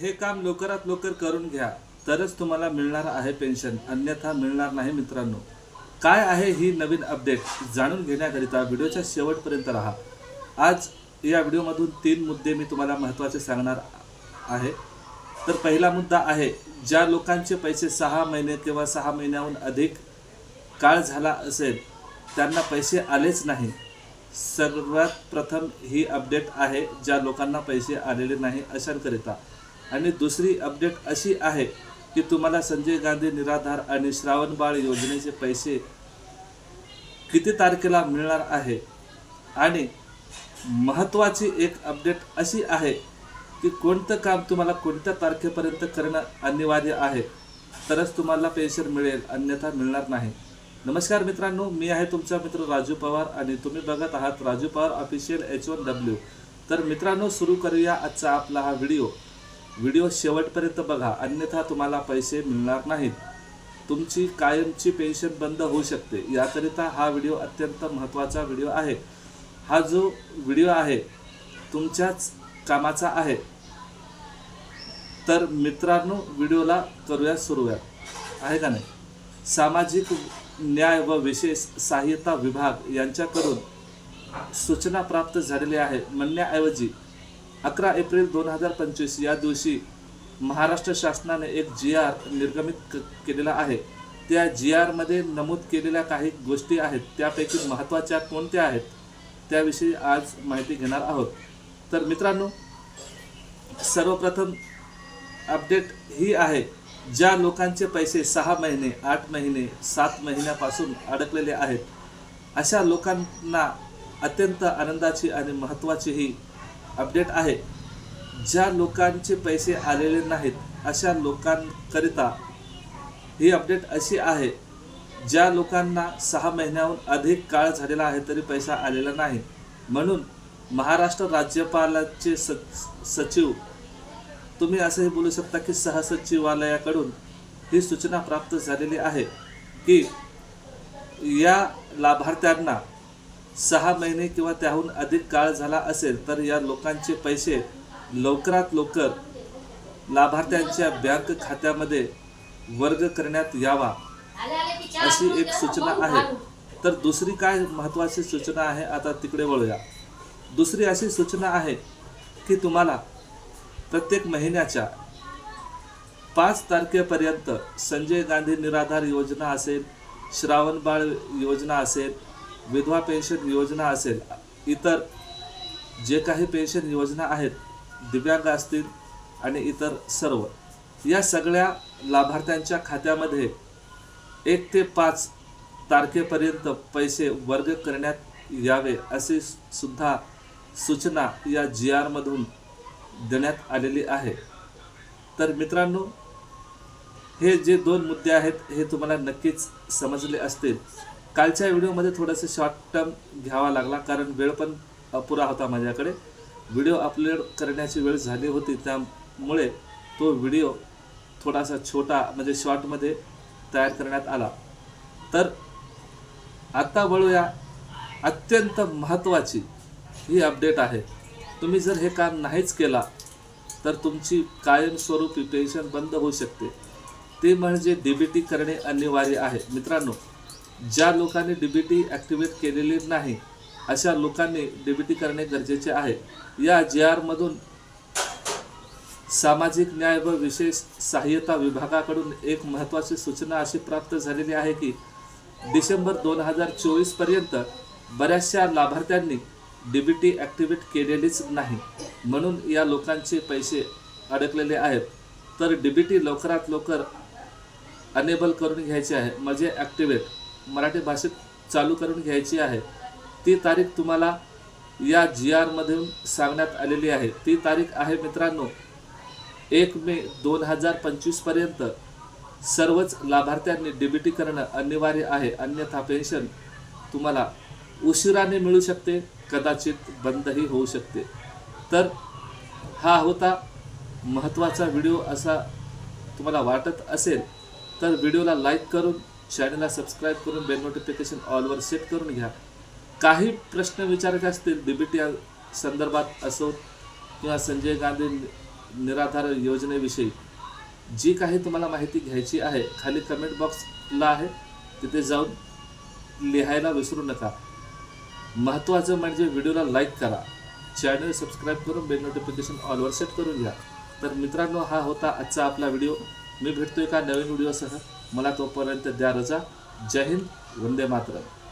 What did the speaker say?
हे काम लवकरात लवकर करून घ्या. तरच तुम्हाला मिळणार आहे पेन्शन. अन्यथा मिळणार नाही मित्रांनो. काय आहे ही नवीन अपडेट? जाणून घेण्याकरिता व्हिडिओच्या शेवटपर्यंत राहा. आज या व्हिडिओमधून तीन मुद्दे मी तुम्हाला महत्त्वाचे सांगणार आहे. तर पहिला मुद्दा आहे ज्या लोकांचे पैसे सहा महिने किंवा सहा महिन्याहून अधिक काळ झाला असेल त्यांना पैसे आलेच नाही. सर्वात प्रथम ही अपडेट आहे ज्या लोकांना पैसे आलेले नाही अशांकरिता. आणि दुसरी अपडेट अशी आहे की तुम्हाला संजय गांधी निराधार आणि श्रावणबाळ योजनेचे पैसे किती तारखेला मिळणार आहे? आणि महत्त्वाची एक अपडेट अशी आहे की कोणतं काम तुम्हाला कोणत्या तारखेपर्यंत करणं अनिवार्य आहे? तरच तुम्हाला पेन्शन मिळेल अन्यथा मिळणार नाही. नमस्कार मित्रांनो मी आहे तुमचा मित्र राजू पवार आणि तुम्ही बघत आहात Raju Pawar official H one W तर मित्रांनो सुरू करूया आजचा आपला हा व्हिडिओ. व्हिडिओ शेवटपर्यंत बघा अन्यथा तुम्हाला पैसे मिळणार नाहीत. तुमची कायमची पेन्शन बंद होऊ शकते. याकरिता हा व्हिडिओ अत्यंत महत्त्वाचा व्हिडिओ आहे. हा जो व्हिडिओ आहे तुमच्याच कामाचा आहे. तर मित्रांनो व्हिडिओला करूया सुरुवात. आहे का नाही? सामाजिक न्याय व विशेष सहाय्यता विभाग यांच्याकडून सूचना प्राप्त झालेली आहे. म्हणण्याऐवजी अकरा एप्रिल दोन हजार पंचवीस या दिवशी महाराष्ट्र शासनाने एक जी आर निर्गमित क- केलेला आहे. त्या जी आरमध्ये नमूद केलेल्या काही गोष्टी आहेत त्यापैकी महत्त्वाच्या कोणत्या आहेत त्याविषयी आज माहिती घेणार आहोत. तर मित्रांनो सर्वप्रथम अपडेट ही आहे ज्या लोकांचे पैसे सहा महिने आठ महिने सात महिन्यापासून अडकलेले आहेत अशा लोकांना अत्यंत आनंदाची आणि महत्त्वाची ही अपडेट आहे. ज्या लोकांचे पैसे आलेले नाहीत अशा लोकांकरिता ही अपडेट अशी आहे ज्या लोकांना सहा महिन्याहून अधिक काळ झालेला आहे तरी पैसा आलेला नाही. म्हणून महाराष्ट्र राज्यपालाचे स सचिव तुम्ही असंही बोलू शकता की सहसचिवालयाकडून ही सूचना प्राप्त झालेली आहे की या लाभार्थ्यांना सहा महिने किंवा त्याहून अधिक काळ झाला असेल तर या लोकांचे पैसे लवकरात लवकर लाभार्थ्यांच्या बँक खात्यामध्ये वर्ग करण्यात यावा अशी एक सूचना आहे. तर दुसरी काय महत्त्वाची सूचना आहे आता तिकडे वळूया. दुसरी अशी सूचना आहे की तुम्हाला प्रत्येक महिन्याच्या पाच तारखेपर्यंत संजय गांधी निराधार योजना असेल श्रावणबाळ योजना असेल विधवा पेन्शन योजना असेल इतर जे काही पेन्शन योजना आहेत दिव्यांग असतील आणि इतर सर्व या सगळ्या लाभार्थ्यांच्या खात्यामध्ये एक ते पाच तारखेपर्यंत पैसे वर्ग करण्यात यावे अशी सुद्धा सूचना या जी आरमधून देण्यात आलेली आहे. तर मित्रांनो हे जे दोन मुद्दे आहेत हे तुम्हाला नक्कीच समजले असतील. कालच्या व्हिडिओमध्ये थोडंसं शॉर्ट टर्म घ्यावा लागला कारण वेळ पण अपुरा होता माझ्याकडे. व्हिडिओ अपलोड करण्याची वेळ झाली होती त्यामुळे तो व्हिडिओ थोडासा छोटा म्हणजे शॉर्टमध्ये तयार करण्यात आला. तर आता वळूया अत्यंत महत्त्वाची ही अपडेट आहे. तुम्ही जर हे काम नाहीच केला तर तुमची कायमस्वरूपी पेन्शन बंद होऊ शकते. ते म्हणजे डी बी टी करणे अनिवार्य आहे. मित्रांनो ज्या लोकांनी डीबीटी ॲक्टिवेट केलेली नाही अशा लोकांनी डीबीटी करणे गरजेचे आहे. या जी आरमधून सामाजिक न्याय व विशेष सहाय्यता विभागाकडून एक महत्त्वाची सूचना अशी प्राप्त झालेली आहे की डिसेंबर दोन हजार चोवीसपर्यंत बऱ्याचशा लाभार्थ्यांनी डीबीटी ॲक्टिवेट केलेलीच नाही. म्हणून या लोकांचे पैसे अडकलेले आहेत. तर डीबीटी लवकरात लवकर अनेबल करून घ्यायचे आहे. म्हणजे ॲक्टिवेट मराठी भाषेत चालू करून घ्यायची आहे. ती तारीख तुम्हाला या जी आरमधून सांगण्यात आलेली आहे. ती तारीख आहे मित्रांनो एक मे दोन हजार पंचवीसपर्यंत सर्वच लाभार्थ्यांनी डी करणं अनिवार्य आहे. अन्यथा पेन्शन तुम्हाला उशिराने मिळू शकते कदाचित बंदही होऊ शकते. तर हा होता महत्त्वाचा व्हिडिओ असा तुम्हाला वाटत असेल तर व्हिडिओला लाईक करून चॅनलला सबस्क्राईब करून बेल नोटिफिकेशन ऑलवर सेट करून घ्या. काही प्रश्न विचारायचे असतील डी या संदर्भात असो किंवा संजय गांधी निराधार योजनेविषयी जी काही तुम्हाला माहिती घ्यायची आहे खाली कमेंट बॉक्सला आहे. तिथे जाऊन लिहायला विसरू नका. महत्त्वाचं म्हणजे व्हिडिओला लाईक करा. चॅनल सबस्क्राईब करून बेल नोटिफिकेशन ऑलवर सेट करून घ्या. तर मित्रांनो हा होता आजचा आपला व्हिडिओ मी भेटतो एका नवीन व्हिडिओसह मला तोपर्यंत द्या रजा. जय हिंद. वंदे मातरम.